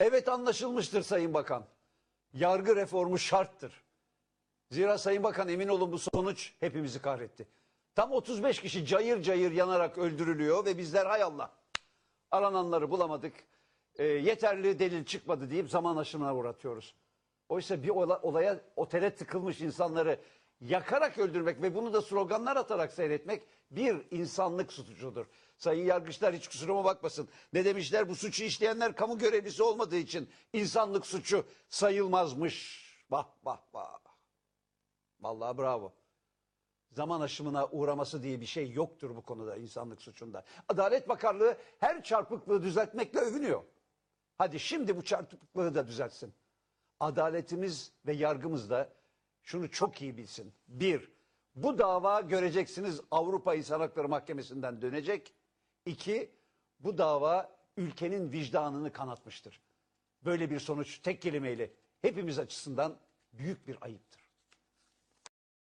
Evet anlaşılmıştır Sayın Bakan. Yargı reformu şarttır. Zira Sayın Bakan emin olun bu sonuç hepimizi kahretti. Tam 35 kişi cayır cayır yanarak öldürülüyor ve bizler hay Allah arananları bulamadık. e, yeterli delil çıkmadı deyip zaman aşımına uğratıyoruz. Oysa bir ola- olaya otele tıkılmış insanları yakarak öldürmek ve bunu da sloganlar atarak seyretmek bir insanlık suçudur. Sayın yargıçlar hiç kusuruma bakmasın. Ne demişler bu suçu işleyenler kamu görevlisi olmadığı için insanlık suçu sayılmazmış. Bah bah bah. Vallahi bravo. Zaman aşımına uğraması diye bir şey yoktur bu konuda insanlık suçunda. Adalet Bakanlığı her çarpıklığı düzeltmekle övünüyor. Hadi şimdi bu çarpıklığı da düzeltsin. Adaletimiz ve yargımız da şunu çok iyi bilsin. Bir, bu dava göreceksiniz Avrupa İnsan Hakları Mahkemesi'nden dönecek. İki, bu dava ülkenin vicdanını kanatmıştır. Böyle bir sonuç tek kelimeyle hepimiz açısından büyük bir ayıptır.